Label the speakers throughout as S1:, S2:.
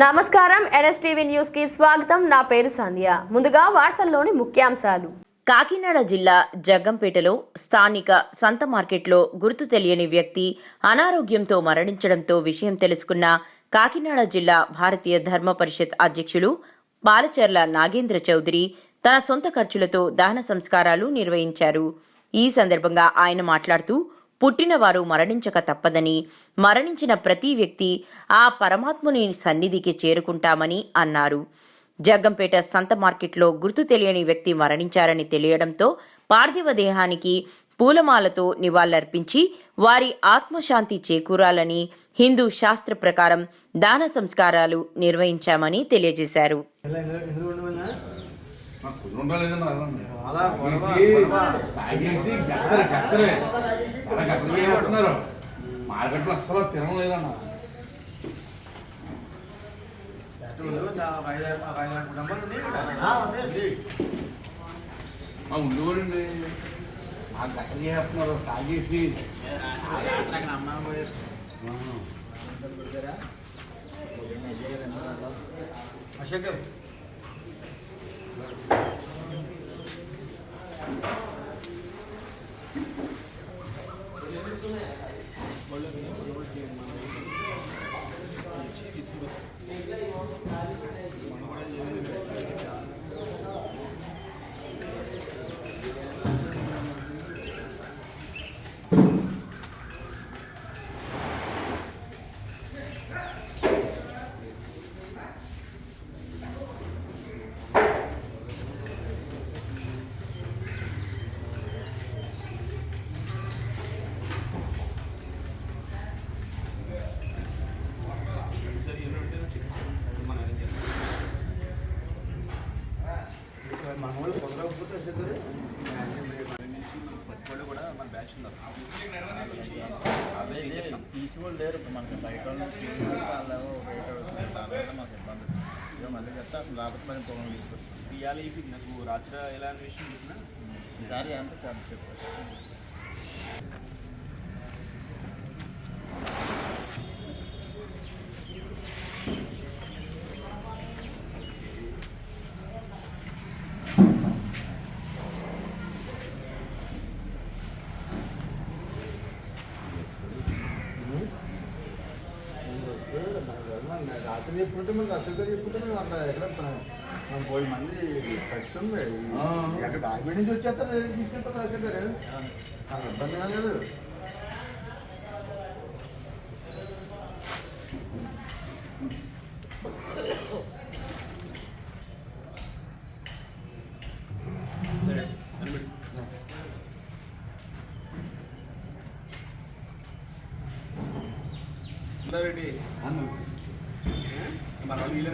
S1: నమస్కారం ఎన్ఎస్టీవీ న్యూస్కి స్వాగతం. నా పేరు సంధ్య. ముందుగా వార్తల్లోని ముఖ్యాంశాలు.
S2: కాకినాడ జిల్లా జగ్గంపేటలో స్థానిక సంత మార్కెట్లో గుర్తు తెలియని వ్యక్తి అనారోగ్యంతో మరణించడంతో విషయం తెలుసుకున్న కాకినాడ జిల్లా భారతీయ ధర్మ పరిషత్ అధ్యక్షులు బాలచర్ల నాగేంద్ర చౌదరి తన సొంత ఖర్చులతో దహన సంస్కారాలు నిర్వహించారు. ఈ సందర్భంగా ఆయన మాట్లాడుతూ పుట్టినవారు మరణించక తప్పదని మరణించిన ప్రతి వ్యక్తి ఆ పరమాత్ముని సన్నిధికి చేరుకుంటామని అన్నారు. జగ్గంపేట సంత మార్కెట్లో గుర్తు తెలియని వ్యక్తి మరణించారని తెలియడంతో పార్థివ దేహానికి పూలమాలతో నివాళులర్పించి వారి ఆత్మశాంతి చేకూరాలని హిందూ శాస్త్ర ప్రకారం దాన సంస్కారాలు నిర్వహించామని తెలియజేశారు.
S3: నాకు కుదురు ఉండలేదని అన్నాను.
S4: అలా గొడవ,
S3: తాగేసి-
S4: గొడవ.
S3: తాగేసి గత్తరే గత్తరే. అలా గత్తరే కొడుతున్నారు మార్కెట్లో అస్సలు మా ఉండేవాడండి ఆ గత్తలు చేస్తున్నారు తాగేసి.
S4: Ashok Thank you.
S5: తీసుకోవాలి లేరు. ఇప్పుడు మనకి బయట వాళ్ళు బయట మాకు ఇబ్బంది ఇక మళ్ళీ చెప్తే అసలు రాబట్టి పని పొలం తీసుకొస్తాం.
S6: ఇవాళ నాకు రాత్రి ఎలా అనే విషయం చెప్పినా
S5: ఈసారి అంటే చాలా చెప్పారు
S4: రాత్రి చెప్పుకుంటే మనకు అశోక్ చెప్పుకుంటే మేము అక్కడ ఎక్కడ మనం పోయి మంది ఖర్చు. ఎక్కడ డాక్యుమెంట్ నుంచి వచ్చేస్తారు తీసుకెళ్తారు అశోక్ గారు? ఇబ్బంది ఏం లేదు
S6: రెడ్డి
S3: అన్న.
S6: మన వాళ్ళు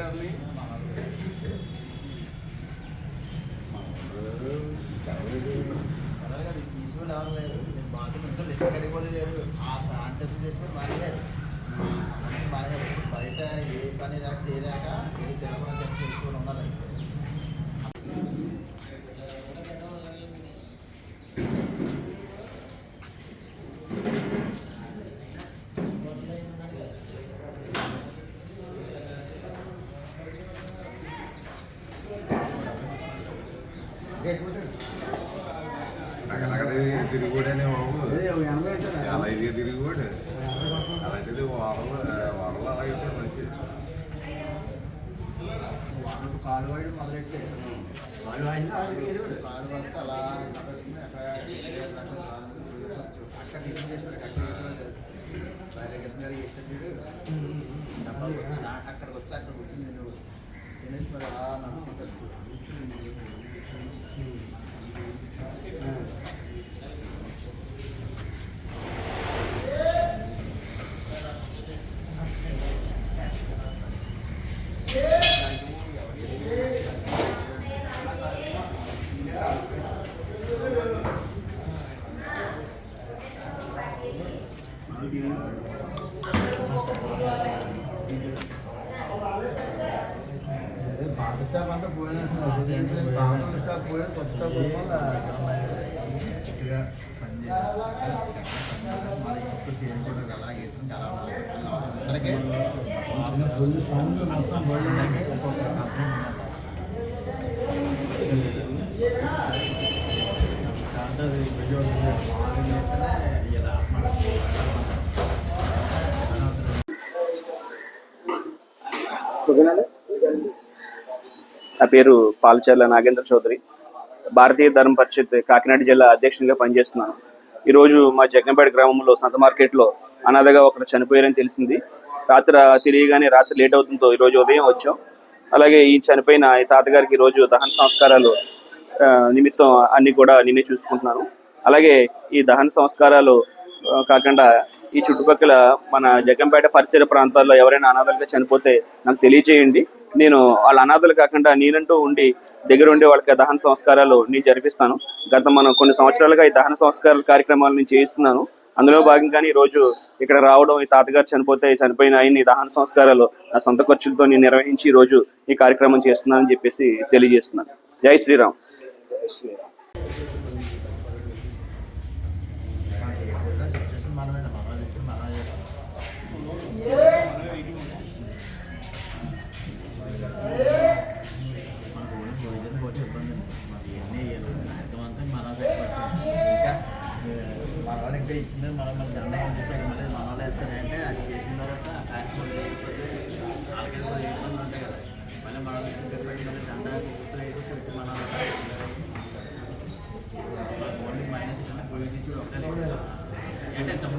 S5: తీసుకుని నేను బాత్రూమ్ ఇంట్లో లిఫ్ట్ లేరు ఆ శానిటైజర్ చేసుకుని మానేశారు బయట ఏ పని చేయలేక
S4: అయితే
S3: చాలా ఇదిగా తిరుగుడు అలాంటిది వారం వారంలో అలా ఇప్పుడు మంచి
S5: కాలు వాడి మొదలెట్టే.
S4: వాడినా.
S5: కాలు అలా కదలుతుంది అక్కడ టిఫిన్ బయట కృష్ణ గారు నాకు అక్కడికి వచ్చి అక్కడ వచ్చింది నేను తినేసి మరి అలా నడుచుకుంటూ
S4: అదే పాత స్టాప్ అంతా పోయినట్టు అసలు ఏంటి పాత స్టాప్ పోయి కొత్త స్టాప్ పోయి
S5: గట్టిగా పని చేయాలి మరి ఇప్పుడు పేరు కూడా అలా చేస్తుంది అలా ఉండాలి అందరికీ ఫుల్ సౌండ్ మొత్తం బోర్డు ఉన్నాయి ఒక్కొక్క కంపెనీ దాంట్లో
S6: నా పేరు పాలచర్ల నాగేంద్ర చౌదరి. భారతీయ ధర్మ పరిషత్ కాకినాడ జిల్లా అధ్యక్షునిగా పనిచేస్తున్నాను. ఈరోజు మా జగ్గంపేట గ్రామంలో సంత మార్కెట్లో అనాథగా ఒకరు చనిపోయారని తెలిసింది. రాత్రి తెలియగానే రాత్రి లేట్ అవుతుందో ఈరోజు ఉదయం వచ్చాం. అలాగే ఈ చనిపోయిన ఈ తాతగారికి ఈరోజు దహన సంస్కారాలు నిమిత్తం అన్ని కూడా నేనే చూసుకుంటున్నాను. అలాగే ఈ దహన సంస్కారాలు కాకుండా ఈ చుట్టుపక్కల మన జగంపేట పరిసర ప్రాంతాల్లో ఎవరైనా అనాథలుగా చనిపోతే నాకు తెలియజేయండి నేను వాళ్ళ అనాథలు కాకుండా నేనంటూ ఉండి దగ్గర ఉండి వాళ్ళకి దహన సంస్కారాలు నేను జరిపిస్తాను. గత మనం కొన్ని సంవత్సరాలుగా ఈ దహన సంస్కారాల కార్యక్రమాలు నేను చేయిస్తున్నాను. అందులో భాగంగానే ఈరోజు రోజు ఇక్కడ రావడం ఈ తాతగారు చనిపోతే చనిపోయిన ఆయన దహన సంస్కారాలు నా సొంత ఖర్చులతో నేను నిర్వహించి ఈరోజు రోజు ఈ కార్యక్రమం చేస్తున్నానని చెప్పేసి తెలియజేస్తున్నాను. జై శ్రీరామ్.